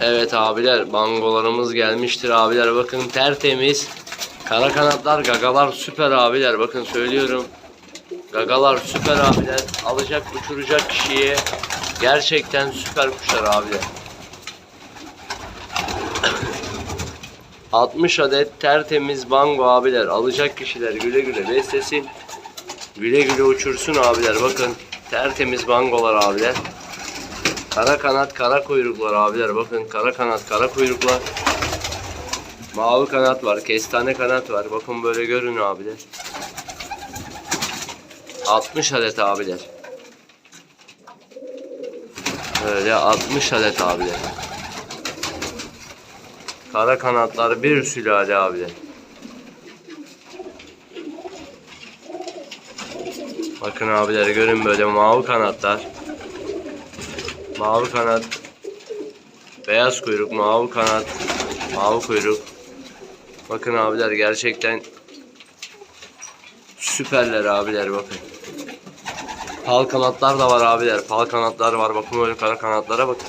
Evet abiler bangolarımız gelmiştir abiler bakın tertemiz. Kara kanatlar gagalar süper abiler bakın söylüyorum. Gagalar süper abiler. Alacak uçuracak kişiye gerçekten süper kuşlar abiler. 60 adet tertemiz bango abiler. Alacak kişiler güle güle beslesin. Güle güle uçursun abiler. Bakın tertemiz bangolar abiler. Kara kanat, kara kuyruklar abiler. Bakın kara kanat, kara kuyruklar. Mavi kanat var, kestane kanat var. Bakın böyle görün abiler. 60 adet abiler. Böyle 60 adet abiler. Kara kanatlar bir sülale abiler. Bakın abiler görün böyle mavi kanatlar. Mavi kanat. Beyaz kuyruk, mavi kanat, mavi kuyruk. Bakın abiler gerçekten süperler abiler bakın. Pal kanatlar da var abiler. Pal kanatlar var. Bakın böyle kara kanatlara bakın.